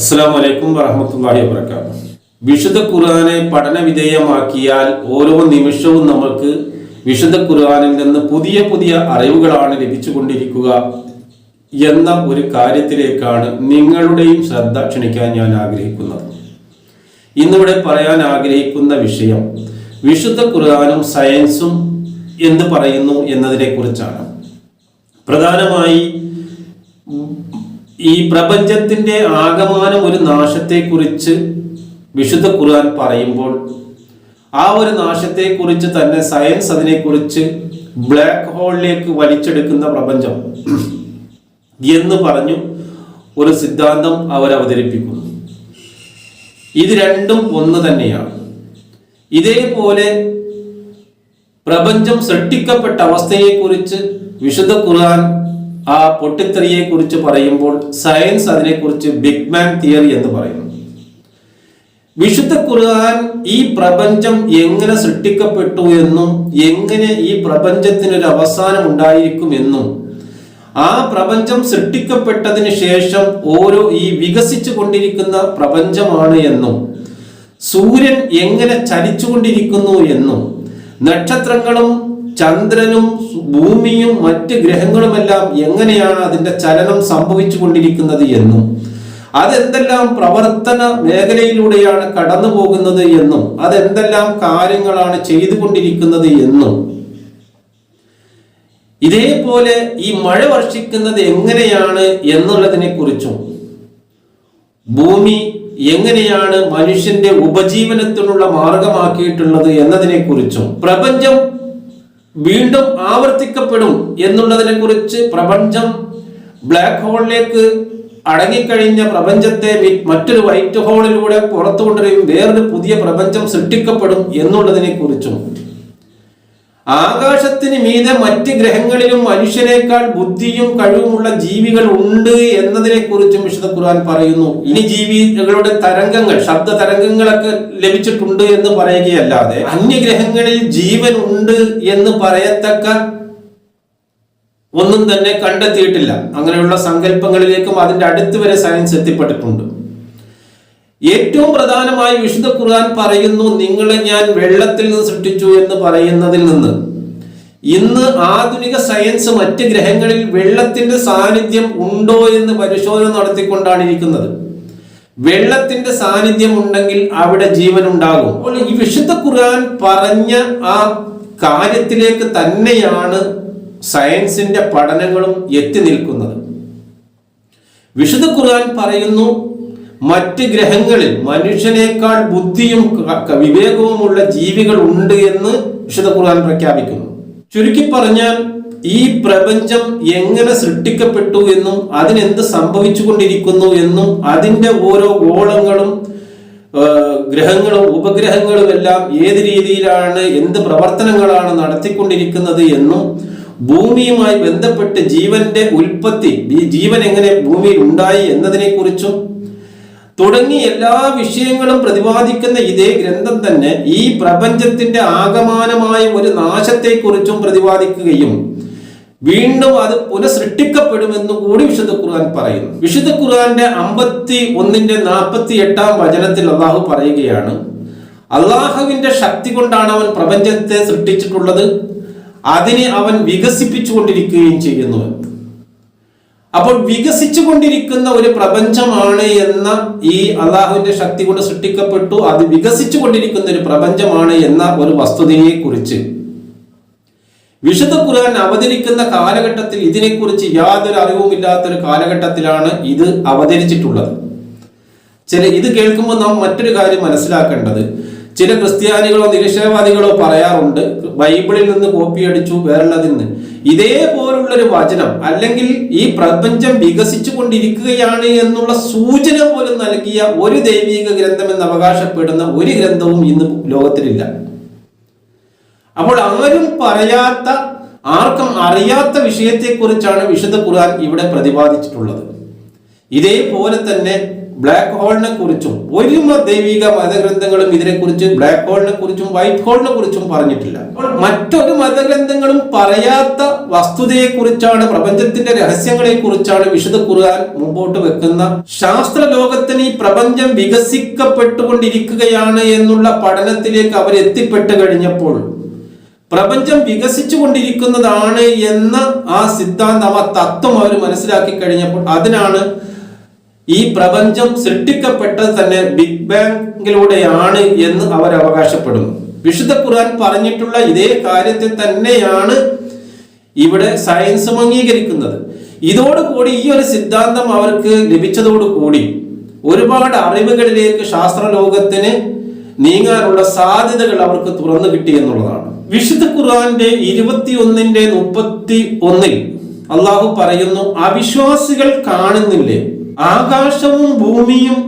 അസ്സാം വലൈക്കും വറഹമത്തല്ലാഹി വിശുദ്ധ ഖുർആാനെ പഠന വിധേയമാക്കിയാൽ ഓരോ നിമിഷവും നമുക്ക് വിശുദ്ധ ഖുർആാനിൽ നിന്ന് പുതിയ പുതിയ അറിവുകളാണ് ലഭിച്ചുകൊണ്ടിരിക്കുക എന്ന ഒരു കാര്യത്തിലേക്കാണ് നിങ്ങളുടെയും ശ്രദ്ധ ക്ഷണിക്കാൻ ഞാൻ ആഗ്രഹിക്കുന്നത്. ഇന്നിവിടെ പറയാൻ ആഗ്രഹിക്കുന്ന വിഷയം വിശുദ്ധ ഖുർആാനും സയൻസും എന്ത് പറയുന്നു എന്നതിനെ കുറിച്ചാണ് പ്രധാനമായി ഈ പ്രപഞ്ചത്തിന്റെ ആകമാനം ഒരു നാശത്തെക്കുറിച്ച് വിശുദ്ധ ഖുർആൻ പറയുമ്പോൾ ആ ഒരു നാശത്തെക്കുറിച്ച് തന്നെ സയൻസ് അതിനെക്കുറിച്ച് ബ്ലാക്ക് ഹോളിലേക്ക് വലിച്ചെടുക്കുന്ന പ്രപഞ്ചം എന്ന് പറഞ്ഞു ഒരു സിദ്ധാന്തം അവർ അവതരിപ്പിക്കുന്നു. ഇത് രണ്ടും ഒന്ന് തന്നെയാണ്. ഇതേപോലെ പ്രപഞ്ചം സൃഷ്ടിക്കപ്പെട്ട അവസ്ഥയെക്കുറിച്ച് വിശുദ്ധ ഖുർആൻ ആ പൊട്ടിത്തെറിയെ കുറിച്ച് പറയുമ്പോൾ സയൻസ് അതിനെക്കുറിച്ച് ബിഗ് മാൻ തിയറി എന്ന് പറയുന്നു. വിശുദ്ധ ഖുർആൻ ഈ പ്രപഞ്ചം എങ്ങനെ സൃഷ്ടിക്കപ്പെട്ടു എന്നും എങ്ങനെ ഈ പ്രപഞ്ചത്തിന് ഒരു അവസാനം ഉണ്ടായിരിക്കും എന്നും ആ പ്രപഞ്ചം സൃഷ്ടിക്കപ്പെട്ടതിന് ശേഷം ഓരോ ഈ വികസിച്ചു കൊണ്ടിരിക്കുന്ന പ്രപഞ്ചമാണ് എന്നും സൂര്യൻ എങ്ങനെ ചലിച്ചുകൊണ്ടിരിക്കുന്നു എന്നും നക്ഷത്രങ്ങളും ചന്ദ്രനും ഭൂമിയും മറ്റ് ഗ്രഹങ്ങളുമെല്ലാം എങ്ങനെയാണ് അതിന്റെ ചലനം സംഭവിച്ചു കൊണ്ടിരിക്കുന്നത് എന്നും അതെന്തെല്ലാം പ്രവർത്തന മേഖലയിലൂടെയാണ് കടന്നു പോകുന്നത് എന്നും അതെന്തെല്ലാം കാര്യങ്ങളാണ് ചെയ്തുകൊണ്ടിരിക്കുന്നത് എന്നും. ഇതേപോലെ ഈ മഴ വർഷിക്കുന്നത് എങ്ങനെയാണ് എന്നുള്ളതിനെ കുറിച്ചും ഭൂമി എങ്ങനെയാണ് മനുഷ്യന്റെ ഉപജീവനത്തിനുള്ള മാർഗമാക്കിയിട്ടുള്ളത് എന്നതിനെ കുറിച്ചും പ്രപഞ്ചം വീണ്ടും ആവർത്തിക്കപ്പെടും എന്നുള്ളതിനെ കുറിച്ച് പ്രപഞ്ചം ബ്ലാക്ക് ഹോളിലേക്ക് അടങ്ങിക്കഴിഞ്ഞ പ്രപഞ്ചത്തെ മറ്റൊരു വൈറ്റ് ഹോളിലൂടെ പുറത്തു കൊണ്ടുവരികയും വേറൊരു പുതിയ പ്രപഞ്ചം സൃഷ്ടിക്കപ്പെടും എന്നുള്ളതിനെ കുറിച്ചും ആകാശത്തിന് മീതെ മറ്റ് ഗ്രഹങ്ങളിലും മനുഷ്യനേക്കാൾ ബുദ്ധിയും കഴിവുമുള്ള ജീവികൾ ഉണ്ട് എന്നതിനെ കുറിച്ചും വിശുദ്ധ ഖുർആൻ പറയുന്നു. ഇനി ജീവികളുടെ തരംഗങ്ങൾ ശബ്ദ തരംഗങ്ങളൊക്കെ ലഭിച്ചിട്ടുണ്ട് എന്ന് പറയുകയല്ലാതെ അന്യഗ്രഹങ്ങളിൽ ജീവൻ ഉണ്ട് എന്ന് പറയത്തക്ക ഒന്നും തന്നെ കണ്ടെത്തിയിട്ടില്ല. അങ്ങനെയുള്ള സങ്കല്പങ്ങളിലേക്കും അതിന്റെ അടുത്ത് വരെ സയൻസ് എത്തിപ്പെട്ടിട്ടുണ്ട്. ഏറ്റവും പ്രധാനമായി വിശുദ്ധ ഖുർആൻ പറയുന്നു നിങ്ങളെ ഞാൻ വെള്ളത്തിൽ നിന്ന് സൃഷ്ടിച്ചു എന്ന് പറയുന്നതിൽ നിന്ന്. ഇന്ന് ആധുനിക സയൻസ് മറ്റ് ഗ്രഹങ്ങളിൽ വെള്ളത്തിന്റെ സാന്നിധ്യം ഉണ്ടോ എന്ന് പരിശോധന നടത്തിക്കൊണ്ടാണ് ഇരിക്കുന്നത്. വെള്ളത്തിന്റെ സാന്നിധ്യം ഉണ്ടെങ്കിൽ അവിടെ ജീവൻ ഉണ്ടാകും. അപ്പോൾ ഈ വിശുദ്ധ ഖുർആൻ പറഞ്ഞ ആ കാര്യത്തിലേക്ക് തന്നെയാണ് സയൻസിന്റെ പഠനങ്ങളും എത്തി നിൽക്കുന്നത്. വിശുദ്ധ ഖുർആൻ പറയുന്നു മറ്റ് ഗ്രഹങ്ങളിൽ മനുഷ്യനേക്കാൾ ബുദ്ധിയും വിവേകവുമുള്ള ജീവികൾ ഉണ്ട് എന്ന് വിശുദ്ധ ഖുർആൻ പ്രഖ്യാപിക്കുന്നു. ചുരുക്കി പറഞ്ഞാൽ ഈ പ്രപഞ്ചം എങ്ങനെ സൃഷ്ടിക്കപ്പെട്ടു എന്നും അതിനെന്ത് സംഭവിച്ചുകൊണ്ടിരിക്കുന്നു എന്നും അതിന്റെ ഓരോ ഗോളങ്ങളും ഗ്രഹങ്ങളും ഉപഗ്രഹങ്ങളും എല്ലാം ഏത് രീതിയിലാണ് എന്ത് പ്രവർത്തനങ്ങളാണ് നടത്തിക്കൊണ്ടിരിക്കുന്നത് എന്നും ഭൂമിയുമായി ബന്ധപ്പെട്ട് ജീവന്റെ ഉൽപ്പത്തി ഈ ജീവൻ എങ്ങനെ ഭൂമിയിൽ ഉണ്ടായി എന്നതിനെ കുറിച്ചും തുടങ്ങി എല്ലാ വിഷയങ്ങളും പ്രതിപാദിക്കുന്ന ഇതേ ഗ്രന്ഥം തന്നെ ഈ പ്രപഞ്ചത്തിന്റെ ആകമാനമായ ഒരു നാശത്തെക്കുറിച്ചും പ്രതിപാദിക്കുകയും വീണ്ടും അത് പുനഃസൃഷ്ടിക്കപ്പെടുമെന്ന് കൂടി വിശുദ്ധ ഖുർആൻ പറയുന്നു. വിശുദ്ധ ഖുർആന്റെ അമ്പത്തി ഒന്നിന്റെ നാൽപ്പത്തി എട്ടാം വചനത്തിൽ അള്ളാഹു പറയുകയാണ് അള്ളാഹുവിന്റെ ശക്തി കൊണ്ടാണ് അവൻ പ്രപഞ്ചത്തെ സൃഷ്ടിച്ചിട്ടുള്ളത്. അതിനെ അവൻ വികസിപ്പിച്ചുകൊണ്ടിരിക്കുകയും ചെയ്യുന്നു. അപ്പോൾ വികസിച്ചു കൊണ്ടിരിക്കുന്ന ഒരു പ്രപഞ്ചമാണ് എന്ന ഈ അള്ളാഹുവിന്റെ ശക്തി കൊണ്ട് സൃഷ്ടിക്കപ്പെട്ടു. അത് വികസിച്ചു കൊണ്ടിരിക്കുന്ന ഒരു പ്രപഞ്ചമാണ് എന്ന ഒരു വസ്തുതയെ കുറിച്ച് വിശുദ്ധ ഖുർആൻ അവതരിക്കുന്ന കാലഘട്ടത്തിൽ ഇതിനെക്കുറിച്ച് യാതൊരു അറിവുമില്ലാത്തൊരു കാലഘട്ടത്തിലാണ് ഇത് അവതരിച്ചിട്ടുള്ളത്. ചില ഇത് കേൾക്കുമ്പോൾ നാം മറ്റൊരു കാര്യം മനസ്സിലാക്കേണ്ടത്. ചില ക്രിസ്ത്യാനികളോ നിരീക്ഷണവാദികളോ പറയാറുണ്ട് ബൈബിളിൽ നിന്ന് കോപ്പി അടിച്ചു വേറുള്ളതിൽ നിന്ന്. ഇതേപോലുള്ളൊരു വചനം അല്ലെങ്കിൽ ഈ പ്രപഞ്ചം വികസിച്ചു കൊണ്ടിരിക്കുകയാണ് എന്നുള്ള സൂചന പോലും നൽകിയ ഒരു ദൈവിക ഗ്രന്ഥം എന്ന് അവകാശപ്പെടുന്ന ഒരു ഗ്രന്ഥവും ഇന്ന് ലോകത്തിലില്ല. അപ്പോൾ ആരും പറയാത്ത ആർക്കും അറിയാത്ത വിഷയത്തെക്കുറിച്ചാണ് വിശുദ്ധ ഖുർആൻ ഇവിടെ പ്രതിപാദിച്ചിട്ടുള്ളത്. ഇതേപോലെ തന്നെ ബ്ലാക്ക് ഹോളിനെ കുറിച്ചും ഒരു ദൈവിക മതഗ്രന്ഥങ്ങളും ഇതിനെക്കുറിച്ച് ബ്ലാക്ക് ഹോളിനെ കുറിച്ചും വൈറ്റ് ഹോളിനെ കുറിച്ചും പറഞ്ഞിട്ടില്ല. മറ്റൊരു മതഗ്രന്ഥങ്ങളും പറയാത്ത വസ്തുതയെ കുറിച്ചാണ് പ്രപഞ്ചത്തിന്റെ രഹസ്യങ്ങളെ കുറിച്ചാണ് വിശുദ്ധ ഖുർആൻ മുമ്പോട്ട് വെക്കുന്ന ശാസ്ത്ര ലോകത്തിന് ഈ പ്രപഞ്ചം വികസിക്കപ്പെട്ടുകൊണ്ടിരിക്കുകയാണ് എന്നുള്ള പഠനത്തിലേക്ക് അവർ എത്തിപ്പെട്ടു കഴിഞ്ഞപ്പോൾ പ്രപഞ്ചം വികസിച്ചു കൊണ്ടിരിക്കുന്നതാണ് എന്ന ആ സിദ്ധാന്തം ആ തത്വം അവർ മനസ്സിലാക്കി കഴിഞ്ഞപ്പോൾ അതിനാണ് ഈ പ്രപഞ്ചം സൃഷ്ടിക്കപ്പെട്ടത് തന്നെ ബിഗ് ബാങ്കിലൂടെയാണ് എന്ന് അവർ അവകാശപ്പെടുന്നു. വിശുദ്ധ ഖുർആൻ പറഞ്ഞിട്ടുള്ള ഇതേ കാര്യത്തെ തന്നെയാണ് ഇവിടെ സയൻസും അംഗീകരിക്കുന്നത്. ഇതോടുകൂടി ഈ ഒരു സിദ്ധാന്തം അവർക്ക് ലഭിച്ചതോടുകൂടി ഒരുപാട് അറിവുകളിലേക്ക് ശാസ്ത്ര ലോകത്തിന് നീങ്ങാനുള്ള സാധ്യതകൾ അവർക്ക് തുറന്നു കിട്ടി എന്നുള്ളതാണ്. വിശുദ്ധ ഖുർആന്റെ ഇരുപത്തിയൊന്നിന്റെ മുപ്പത്തി ഒന്നിൽ അള്ളാഹു പറയുന്നു അവിശ്വാസികൾ കാണുന്നില്ലേ? ആകാശവും ഭൂമിയും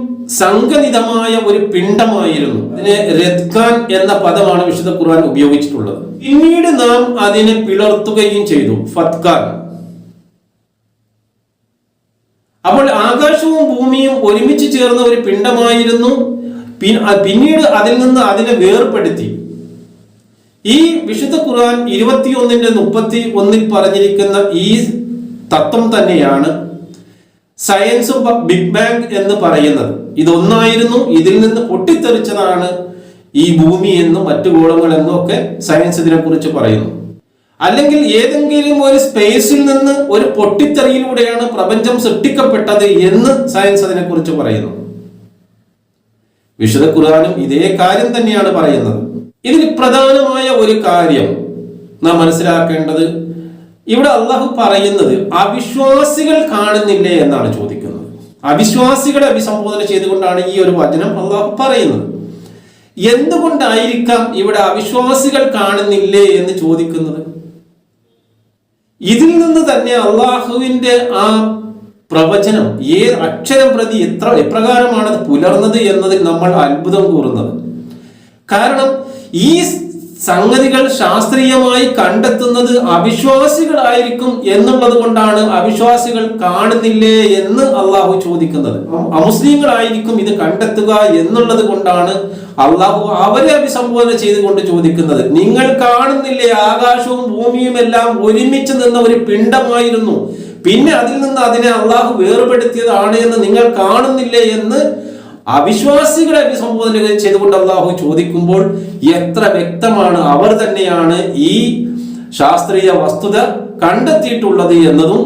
സംഘനിതമായ ഒരു പിണ്ടമായിരുന്നു ഇതിനെ രത്കാൻ എന്ന പദമാണ് വിശുദ്ധ ഖുർആൻ ഉപയോഗിച്ചിട്ടുള്ളത്. പിന്നീട് നാം അതിനെ പിളർത്തുകയും ചെയ്തു ഫത്ഖാൻ. അപ്പോൾ ആകാശവും ഭൂമിയും ഒരുമിച്ച് ചേർന്ന ഒരു പിണ്ടമായിരുന്നു പിന്നീട് അതിൽ നിന്ന് അതിനെ വേർപ്പെടുത്തി. ഈ വിശുദ്ധ ഖുർആൻ ഇരുപത്തിയൊന്നിന്റെ മുപ്പത്തി ഒന്നിൽ പറഞ്ഞിരിക്കുന്ന ഈ തത്വം തന്നെയാണ് സയൻസും ബിഗ് ബാങ് എന്ന് പറയുന്നത്. ഇതൊന്നായിരുന്നു ഇതിൽ നിന്ന് പൊട്ടിത്തെറിച്ചതാണ് ഈ ഭൂമി എന്നും മറ്റു ഗോളങ്ങൾ എന്നും ഒക്കെ സയൻസ് ഇതിനെ കുറിച്ച് പറയുന്നു. അല്ലെങ്കിൽ ഏതെങ്കിലും ഒരു സ്പേസിൽ നിന്ന് ഒരു പൊട്ടിത്തെറിയിലൂടെയാണ് പ്രപഞ്ചം സൃഷ്ടിക്കപ്പെട്ടത് എന്ന് സയൻസ് അതിനെ കുറിച്ച് പറയുന്നു. വിശുദ്ധ ഖുർആാനും ഇതേ കാര്യം തന്നെയാണ് പറയുന്നത്. ഇതിൽ പ്രധാനമായ ഒരു കാര്യം നാം മനസ്സിലാക്കേണ്ടത് ഇവിടെ അള്ളാഹു പറയുന്നത് അവിശ്വാസികൾ കാണുന്നില്ലേ എന്നാണ് ചോദിക്കുന്നത്. അവിശ്വാസികളെ അഭിസംബോധന ചെയ്തുകൊണ്ടാണ് ഈ ഒരു വചനം അള്ളാഹു പറയുന്നത്. എന്തുകൊണ്ടായിരിക്കാം ഇവിടെ അവിശ്വാസികൾ കാണുന്നില്ലേ എന്ന് ചോദിക്കുന്നത്? ഇതിൽ നിന്ന് തന്നെ അള്ളാഹുവിന്റെ ആ പ്രവചനം ഏ അക്ഷരം പ്രതി എത്ര എപ്രകാരമാണ് പുലർന്നത് എന്നതിൽ നമ്മൾ അത്ഭുതം കൂറുന്നത്. കാരണം ഈ സംഗതികൾ ശാസ്ത്രീയമായി കണ്ടെത്തുന്നത് അവിശ്വാസികളായിരിക്കും എന്നുള്ളത് കൊണ്ടാണ് അവിശ്വാസികൾ കാണുന്നില്ലേ എന്ന് അള്ളാഹു ചോദിക്കുന്നത്. അമുസ്ലിങ്ങളായിരിക്കും ഇത് കണ്ടെത്തുക എന്നുള്ളത് കൊണ്ടാണ് അള്ളാഹു അവരെ അഭിസംബോധന ചെയ്തുകൊണ്ട് ചോദിക്കുന്നത്. നിങ്ങൾ കാണുന്നില്ലേ ആകാശവും ഭൂമിയും എല്ലാം ഒരുമിച്ച് നിന്ന ഒരു പിണ്ടമായിരുന്നു പിന്നെ അതിൽ നിന്ന് അതിനെ അള്ളാഹു വേർപെടുത്തിയതാണ് എന്ന് നിങ്ങൾ കാണുന്നില്ലേ എന്ന് അവിശ്വാസികളെ അഭിസംബോധന ചെയ്തുകൊണ്ട് അള്ളാഹു ചോദിക്കുമ്പോൾ എത്ര വ്യക്തമാണ് അവർ തന്നെയാണ് ഈ ശാസ്ത്രീയ വസ്തുത കണ്ടെത്തിയിട്ടുള്ളത് എന്നതും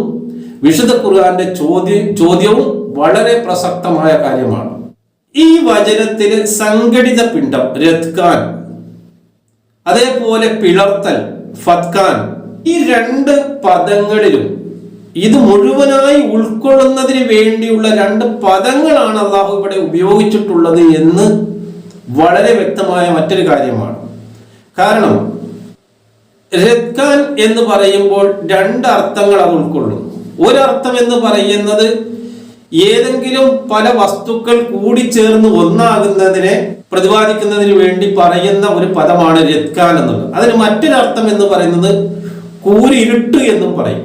വിശുദ്ധ ഖുർആാന്റെ ചോദ്യ ചോദ്യവും വളരെ പ്രസക്തമായ കാര്യമാണ്. ഈ വചനത്തിന് സംഘടിത പിണ്ഡം രത്കാൻ അതേപോലെ പിളർത്തൽ ഫത്ഖാൻ ഈ രണ്ട് പദങ്ങളിലും ഇത് മുഴുവനായി ഉൾക്കൊള്ളുന്നതിന് വേണ്ടിയുള്ള രണ്ട് പദങ്ങളാണ് അള്ളാഹു ഇവിടെ ഉപയോഗിച്ചിട്ടുള്ളത് എന്ന് വളരെ വ്യക്തമായ മറ്റൊരു കാര്യമാണ്. കാരണം രത്ഖാൻ എന്ന് പറയുമ്പോൾ രണ്ട് അർത്ഥങ്ങൾ അത് ഉൾക്കൊള്ളുന്നു ഒരർത്ഥം എന്ന് പറയുന്നത് ഏതെങ്കിലും പല വസ്തുക്കൾ കൂടി ചേർന്ന് ഒന്നാകുന്നതിനെ പ്രതിപാദിക്കുന്നതിന് വേണ്ടി പറയുന്ന ഒരു പദമാണ് രത്കാൻ എന്നുള്ളത്. അതിന് മറ്റൊരർത്ഥം എന്ന് പറയുന്നത് കൂരിരുട്ട് എന്നും പറയും.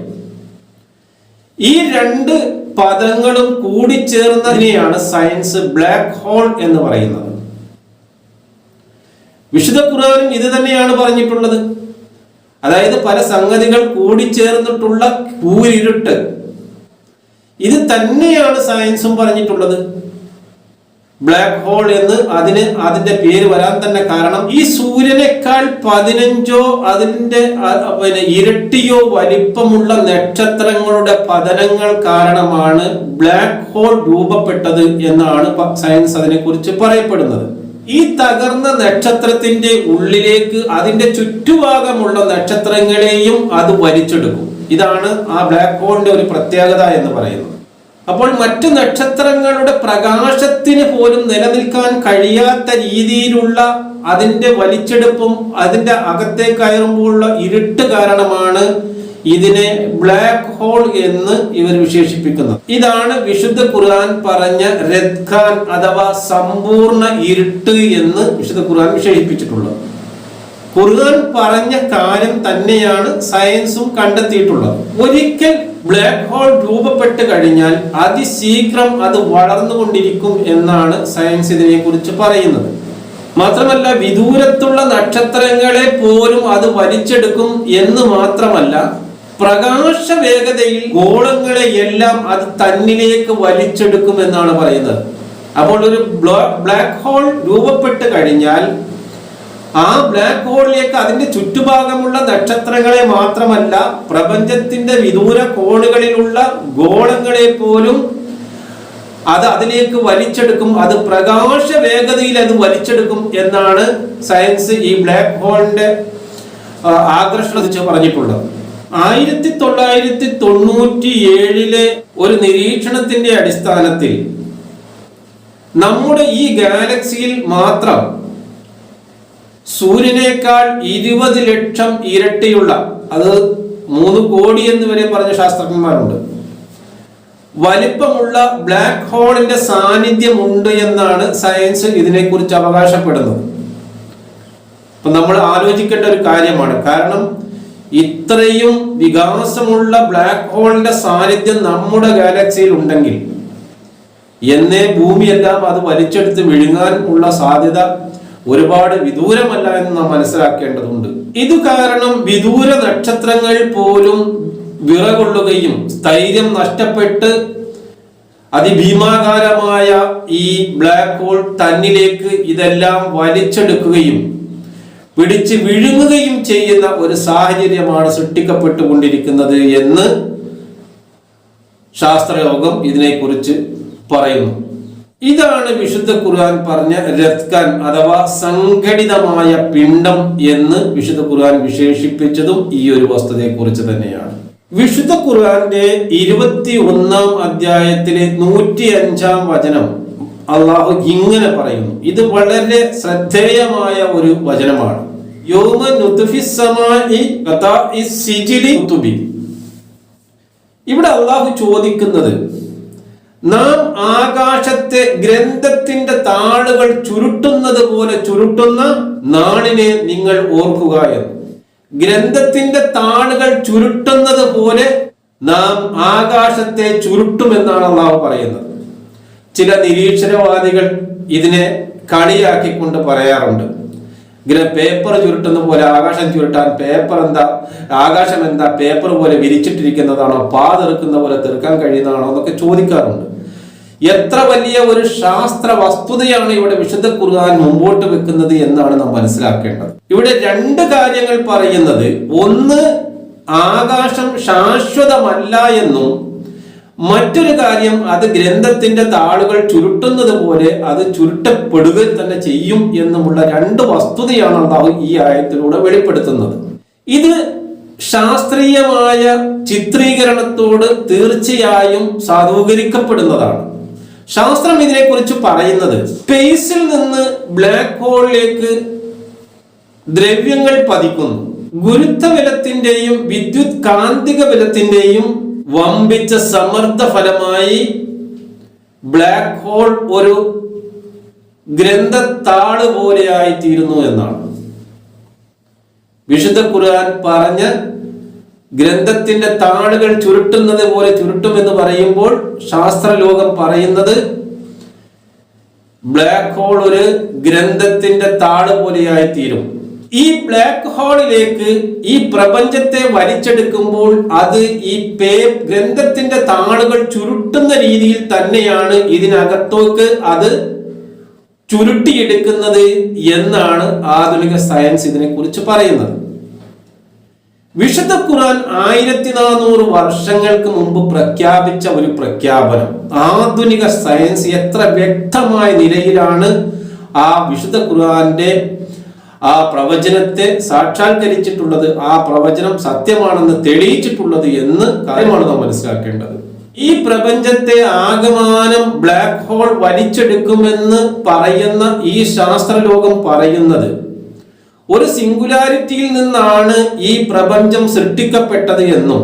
ഈ രണ്ട് പദങ്ങളും കൂടി ചേർന്നതിനെയാണ് സയൻസ് ബ്ലാക്ക് ഹോൾ എന്ന് പറയുന്നത്. വിശുദ്ധ ഖുർആാനും ഇത് തന്നെയാണ് പറഞ്ഞിട്ടുള്ളത്. അതായത് പല സംഗതികൾ കൂടിച്ചേർന്നിട്ടുള്ള കൂരിരുട്ട്. ഇത് തന്നെയാണ് സയൻസും പറഞ്ഞിട്ടുള്ളത്. ബ്ലാക്ക് ഹോൾ എന്ന് അതിന് അതിന്റെ പേര് വരാൻ തന്നെ കാരണം ഈ സൂര്യനേക്കാൾ പതിനഞ്ചോ അതിന്റെ പിന്നെ ഇരട്ടിയോ വലിപ്പമുള്ള നക്ഷത്രങ്ങളുടെ പതനങ്ങൾ കാരണമാണ് ബ്ലാക്ക് ഹോൾ രൂപപ്പെട്ടത് എന്നാണ് സയൻസ് അതിനെക്കുറിച്ച് പറയപ്പെടുന്നത്. ഈ തകർന്ന നക്ഷത്രത്തിന്റെ ഉള്ളിലേക്ക് അതിന്റെ ചുറ്റുഭാഗമുള്ള നക്ഷത്രങ്ങളെയും അത് വലിച്ചെടുക്കും. ഇതാണ് ആ ബ്ലാക്ക് ഹോളിന്റെ ഒരു പ്രത്യേകത എന്ന് പറയുന്നത്. അപ്പോൾ മറ്റു നക്ഷത്രങ്ങളുടെ പ്രകാശത്തിന് പോലും നിലനിൽക്കാൻ കഴിയാത്ത രീതിയിലുള്ള അതിന്റെ വലിച്ചെടുപ്പും അതിന്റെ അകത്തെ കയറുമ്പോഴുള്ള ഇരുട്ട് കാരണമാണ് ഇതിനെ ബ്ലാക്ക് ഹോൾ എന്ന് ഇവർ വിശേഷിപ്പിക്കുന്നത്. ഇതാണ് വിശുദ്ധ ഖുർആൻ പറഞ്ഞ രദ്ഖാൻ അഥവാ സമ്പൂർണ ഇരുട്ട് എന്ന് വിശുദ്ധ ഖുർആൻ വിശേഷിപ്പിച്ചിട്ടുള്ളത്. ഖുർആൻ പറഞ്ഞ കാര്യം തന്നെയാണ് സയൻസും കണ്ടെത്തിയിട്ടുള്ളത്. ഒരിക്കൽ ബ്ലാക്ക് ഹോൾ രൂപപ്പെട്ട് കഴിഞ്ഞാൽ അതിശീഘ്രം അത് വളർന്നുകൊണ്ടിരിക്കും എന്നാണ് സയൻസ് ഇതിനെ കുറിച്ച് പറയുന്നത്. മാത്രമല്ല വിദൂരത്തുള്ള നക്ഷത്രങ്ങളെ പോലും അത് വലിച്ചെടുക്കും എന്ന് മാത്രമല്ല പ്രകാശ വേഗതയിൽ ഗോളങ്ങളെ എല്ലാം അത് തന്നിലേക്ക് വലിച്ചെടുക്കും എന്നാണ് പറയുന്നത്. അപ്പോൾ ഒരു ബ്ലാക്ക് ഹോൾ രൂപപ്പെട്ട് കഴിഞ്ഞാൽ ആ ബ്ലാക്ക് ഹോളിലേക്ക് അതിന്റെ ചുറ്റുഭാഗമുള്ള നക്ഷത്രങ്ങളെ മാത്രമല്ല പ്രപഞ്ചത്തിന്റെ വിദൂര കോണുകളിലുള്ള ഗോളങ്ങളെ പോലും അത് അതിലേക്ക് വലിച്ചെടുക്കും. അത് പ്രകാശ വേഗതയിൽ അത് വലിച്ചെടുക്കും എന്നാണ് സയൻസ് ഈ ബ്ലാക്ക് ഹോളിന്റെ ആകർഷണം പറഞ്ഞിട്ടുള്ളത്. ആയിരത്തി തൊള്ളായിരത്തി തൊണ്ണൂറ്റി ഏഴിലെ ഒരു നിരീക്ഷണത്തിന്റെ അടിസ്ഥാനത്തിൽ നമ്മുടെ ഈ ഗാലക്സിയിൽ മാത്രം സൂര്യനേക്കാൾ ഇരുപത് ലക്ഷം ഇരട്ടിയുള്ള അത് മൂന്ന് കോടി എന്ന് വരെ പറഞ്ഞ ശാസ്ത്രജ്ഞന്മാരുണ്ട്. വലിപ്പമുള്ള ബ്ലാക്ക് ഹോളിന്റെ സാന്നിധ്യം ഉണ്ട് എന്നാണ് സയൻസ് ഇതിനെക്കുറിച്ച് അവകാശപ്പെടുന്നത്. അപ്പൊ നമ്മൾ ആലോചിക്കേണ്ട ഒരു കാര്യമാണ്. കാരണം ഇത്രയും വികാസമുള്ള ബ്ലാക്ക് ഹോളിന്റെ സാന്നിധ്യം നമ്മുടെ ഗാലക്സിയിൽ ഉണ്ടെങ്കിൽ എന്നേ ഭൂമിയെല്ലാം അത് വലിച്ചെടുത്ത് വിഴുങ്ങാൻ ഉള്ള സാധ്യത ഒരുപാട് വിദൂരമല്ല എന്ന് നാം മനസ്സിലാക്കേണ്ടതുണ്ട്. ഇത് കാരണം വിദൂര നക്ഷത്രങ്ങൾ പോലും വിറകൊള്ളുകയും സ്ഥൈര്യം നഷ്ടപ്പെട്ട് അതിഭീമാകാരമായ ഈ ബ്ലാക്ക് ഹോൾ തന്നിലേക്ക് ഇതെല്ലാം വലിച്ചെടുക്കുകയും പിടിച്ച് വിഴുങ്ങുകയും ചെയ്യുന്ന ഒരു സാഹചര്യമാണ് സൃഷ്ടിക്കപ്പെട്ടുകൊണ്ടിരിക്കുന്നത് എന്ന് ശാസ്ത്രയോഗം ഇതിനെക്കുറിച്ച് പറയുന്നു. ഇതാണ് വിശുദ്ധ ഖുർആൻ പറഞ്ഞ രത്കാൻ അഥവാ സംഘടിതമായ പിണ്ഡം എന്ന് വിശുദ്ധ ഖുർആൻ വിശേഷിപ്പിച്ചതും ഈ ഒരു വസ്തുതയെ കുറിച്ച് തന്നെയാണ്. വിശുദ്ധ ഖുർആന്റെ ഇരുപത്തി ഒന്നാം അധ്യായത്തിലെ നൂറ്റി അഞ്ചാം വചനം അള്ളാഹു ഇങ്ങനെ പറയുന്നു. ഇത് വളരെ ശ്രദ്ധേയമായ ഒരു വചനമാണ്. ഇവിടെ അള്ളാഹു ചോദിക്കുന്നത് നാം ആകാശത്തെ ഗ്രന്ഥത്തിന്റെ താളുകൾ ചുരുട്ടുന്നത് പോലെ ചുരുട്ടുന്ന നാളിനെ നിങ്ങൾ ഓർക്കുക എന്ന്. ഗ്രന്ഥത്തിന്റെ താളുകൾ ചുരുട്ടുന്നത് പോലെ നാം ആകാശത്തെ ചുരുട്ടുമെന്നാണ് അള്ളാഹു പറയുന്നത്. ചില നിരീക്ഷണവാദികൾ ഇതിനെ കളിയാക്കിക്കൊണ്ട് പറയാറുണ്ട്. ഇങ്ങനെ പേപ്പർ ചുരുട്ടുന്ന പോലെ ആകാശം ചുരുട്ടാൻ പേപ്പർ എന്താ ആകാശം എന്താ പേപ്പർ പോലെ വിരിച്ചിട്ടിരിക്കുന്നതാണോ പാ തെറുക്കുന്ന പോലെ തെറുക്കാൻ കഴിയുന്നതാണോ എന്നൊക്കെ ചോദിക്കാറുണ്ട്. എത്ര വലിയ ഒരു ശാസ്ത്ര വസ്തുതയാണ് ഇവിടെ വിശുദ്ധ ഖുർആൻ മുമ്പോട്ട് വെക്കുന്നത് എന്നാണ് നാം മനസ്സിലാക്കേണ്ടത്. ഇവിടെ രണ്ട് കാര്യങ്ങൾ പറയുന്നത്. ഒന്ന് ആകാശം ശാശ്വതമല്ല എന്നും മറ്റൊരു കാര്യം അത് ഗ്രന്ഥത്തിന്റെ താളുകൾ ചുരുട്ടുന്നത് പോലെ അത് ചുരുട്ടപ്പെടുക തന്നെ ചെയ്യും എന്നുമുള്ള രണ്ട് വസ്തുതയാണ് അള്ളാഹു ഈ ആയത്തിലൂടെ വെളിപ്പെടുത്തുന്നത്. ഇത് ശാസ്ത്രീയമായ ചിത്രീകരണത്തോട് തീർച്ചയായും സാധൂകരിക്കപ്പെടുന്നതാണ്. ശാസ്ത്രം ഇതിനെക്കുറിച്ച് പറയുന്നത് സ്പേസിൽ നിന്ന് ബ്ലാക്ക് ഹോളിലേക്ക് ദ്രവ്യങ്ങൾ പതിക്കുന്നു. ഗുരുത്വബലത്തിന്റെയും വിദ്യുത് കാന്തിക ബലത്തിന്റെയും വമ്പിച്ച സമ്മർദ്ദ ഫലമായി ബ്ലാക്ക് ഹോൾ ഒരു ഗ്രന്ഥത്താൾ പോലെയായി തീരുന്നു എന്നാണ്. വിശുദ്ധ ഖുർആൻ പറഞ്ഞ ഗ്രന്ഥത്തിന്റെ താളുകൾ ചുരുട്ടുന്നത് പോലെ ചുരുട്ടുമെന്ന് പറയുമ്പോൾ ശാസ്ത്രലോകം പറയുന്നത് ബ്ലാക്ക് ഹോൾ ഒരു ഗ്രന്ഥത്തിന്റെ താൾ പോലെയായി തീരും. ഈ ബ്ലാക്ക് ഹോളിലേക്ക് ഈ പ്രപഞ്ചത്തെ വലിച്ചെടുക്കുമ്പോൾ അത് ഈ പേ ഗ്രന്ഥത്തിന്റെ താളുകൾ ചുരുട്ടുന്ന രീതിയിൽ തന്നെയാണ് ഇതിനകത്തോക്ക് അത് ചുരുട്ടിയെടുക്കുന്നത് എന്നാണ് ആധുനിക സയൻസ് ഇതിനെക്കുറിച്ച് പറയുന്നത്. വിശുദ്ധ ഖുർആൻ ആയിരത്തി നാനൂറ് വർഷങ്ങൾക്ക് മുമ്പ് പ്രഖ്യാപിച്ച ഒരു പ്രഖ്യാപനം ആധുനിക സയൻസ് എത്ര വ്യക്തമായ നിലയിലാണ് ആ വിശുദ്ധ ഖുർആന്റെ ആ പ്രവചനത്തെ സാക്ഷാത്കരിച്ചിട്ടുള്ളത് ആ പ്രവചനം സത്യമാണെന്ന് തെളിയിച്ചിട്ടുള്ളത് എന്ന് കാര്യമാണ് നാം മനസ്സിലാക്കേണ്ടത്. ഈ പ്രപഞ്ചത്തെ ആകമാനം ബ്ലാക്ക് ഹോൾ വലിച്ചെടുക്കുമെന്ന് പറയുന്ന ഈ ശാസ്ത്രലോകം പറയുന്നത് ഒരു സിംഗുലാരിറ്റിയിൽ നിന്നാണ് ഈ പ്രപഞ്ചം സൃഷ്ടിക്കപ്പെട്ടത് എന്നും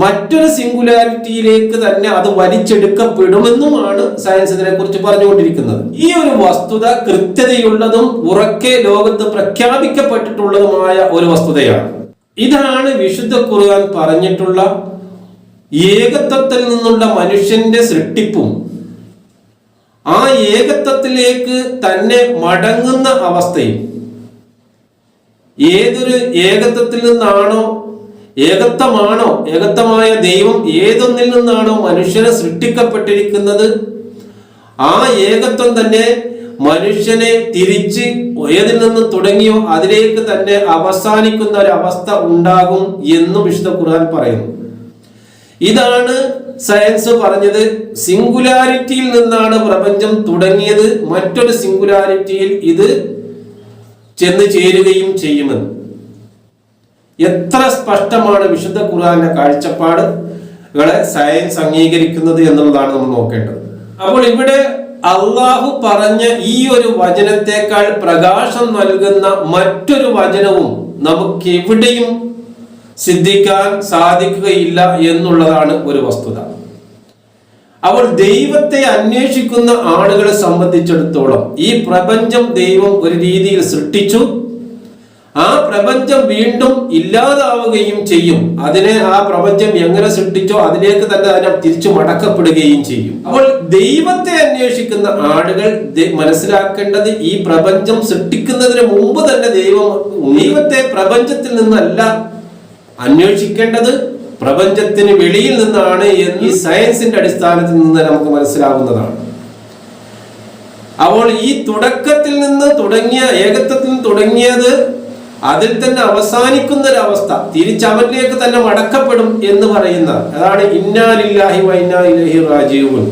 മറ്റൊരു സിംഗുലാരിറ്റിയിലേക്ക് തന്നെ അത് വലിച്ചെടുക്കപ്പെടുമെന്നുമാണ് സയൻസ് ഇതിനെ കുറിച്ച് പറഞ്ഞുകൊണ്ടിരിക്കുന്നത്. ഈ ഒരു വസ്തുത കൃത്യതയുള്ളതും ഉറക്കെ ലോകത്ത് പ്രഖ്യാപിക്കപ്പെട്ടിട്ടുള്ളതുമായ ഒരു വസ്തുതയാണ്. ഇതാണ് വിശുദ്ധ ഖുർആൻ പറഞ്ഞിട്ടുള്ള ഏകത്വത്തിൽ നിന്നുള്ള മനുഷ്യന്റെ സൃഷ്ടിപ്പും. ആ ഏകത്വത്തിലേക്ക് തന്നെ മടങ്ങുന്ന അവസ്ഥയും. ഏതൊരു ഏകത്വത്തിൽ നിന്നാണോ ഏകത്വമാണോ ഏകത്വമായ ദൈവം ഏതൊന്നിൽ നിന്നാണോ മനുഷ്യനെ സൃഷ്ടിക്കപ്പെട്ടിരിക്കുന്നത് ആ ഏകത്വം തന്നെ മനുഷ്യനെ തിരിച്ച് ഏതിൽ നിന്ന് തുടങ്ങിയോ അതിലേക്ക് തന്നെ അവസാനിക്കുന്ന ഒരു അവസ്ഥ ഉണ്ടാകും എന്നും വിശുദ്ധ ഖുർആൻ പറയുന്നു. ഇതാണ് സയൻസ് പറഞ്ഞത്. സിംഗുലാരിറ്റിയിൽ നിന്നാണ് പ്രപഞ്ചം തുടങ്ങിയത്. മറ്റൊരു സിംഗുലാരിറ്റിയിൽ ഇത് ചെന്ന് ചേരുകയും ചെയ്യുമെന്ന്. എത്ര സ്പഷ്ടമാണ് വിശുദ്ധ ഖുർആന്റെ കാഴ്ചപ്പാടുകളെ സയൻസ് അംഗീകരിക്കുന്നത് എന്നുള്ളതാണ് നമ്മൾ നോക്കേണ്ടത്. അപ്പോൾ ഇവിടെ അള്ളാഹു പറഞ്ഞ ഈ ഒരു വചനത്തെക്കാൾ പ്രകാശം നൽകുന്ന മറ്റൊരു വചനവും നമുക്ക് എവിടെയും സിദ്ധിക്കാൻ സാധിക്കുകയില്ല എന്നുള്ളതാണ് ഒരു വസ്തുത. അവൾ ദൈവത്തെ അന്വേഷിക്കുന്ന ആളുകളെ സംബന്ധിച്ചിടത്തോളം ഈ പ്രപഞ്ചം ദൈവം ഒരു രീതിയിൽ സൃഷ്ടിച്ചു. ആ പ്രപഞ്ചം വീണ്ടും ഇല്ലാതാവുകയും ചെയ്യും. അതിനെ ആ പ്രപഞ്ചം എങ്ങനെ സൃഷ്ടിച്ചോ അതിലേക്ക് തന്നെ അതിനെ തിരിച്ചു മടക്കപ്പെടുകയും ചെയ്യും. അപ്പോൾ ദൈവത്തെ അന്വേഷിക്കുന്ന ആളുകൾ മനസ്സിലാക്കേണ്ടത് ഈ പ്രപഞ്ചം സൃഷ്ടിക്കുന്നതിന് മുമ്പ് തന്നെ ദൈവം ദൈവത്തെ പ്രപഞ്ചത്തിൽ നിന്നല്ല അന്വേഷിക്കേണ്ടത്. പ്രപഞ്ചത്തിന് വെളിയിൽ നിന്നാണ് എന്ന് ഈ സയൻസിന്റെ അടിസ്ഥാനത്തിൽ നിന്ന് നമുക്ക് മനസ്സിലാവുന്നതാണ് അപ്പോൾ ഈ തുടക്കത്തിൽ നിന്ന് തുടങ്ങിയ ഏകത്വത്തിൽ നിന്ന് തുടങ്ങിയത് അതിൽ തന്നെ അവസാനിക്കുന്ന ഒരു അവസ്ഥ തിരിച്ചവനിലേക്ക് തന്നെ മടക്കപ്പെടും എന്ന് പറയുന്ന അതാണ് ഇന്നാലില്ലാഹി വൈന്നാ ഇലഹി റാജീവൻ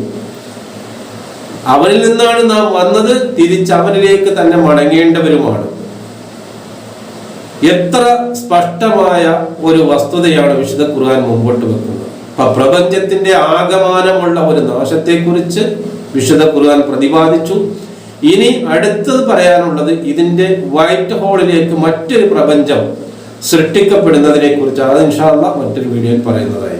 അവനിൽ നിന്നാണ് നാം വന്നത് തിരിച്ചവനിലേക്ക് തന്നെ മടങ്ങേണ്ടവരുമാണ്. എത്ര സ്പഷ്ടമായ ഒരു വസ്തുതയാണ് വിശുദ്ധ ഖുർആൻ മുമ്പോട്ട് വെക്കുന്നത്? അപ്പൊ പ്രപഞ്ചത്തിന്റെ ആകമാനമുള്ള ഒരു നാശത്തെക്കുറിച്ച് വിശുദ്ധ ഖുർആൻ പ്രതിപാദിച്ചു. ഇനി അടുത്തത് പറയാനുള്ളത് ഇതിന്റെ വൈറ്റ് ഹോളിലേക്ക് മറ്റൊരു പ്രപഞ്ചം സൃഷ്ടിക്കപ്പെടുന്നതിനെ കുറിച്ച് അത് ഇൻഷാല്ല മറ്റൊരു വീഡിയോയിൽ പറയുന്നതായിരിക്കും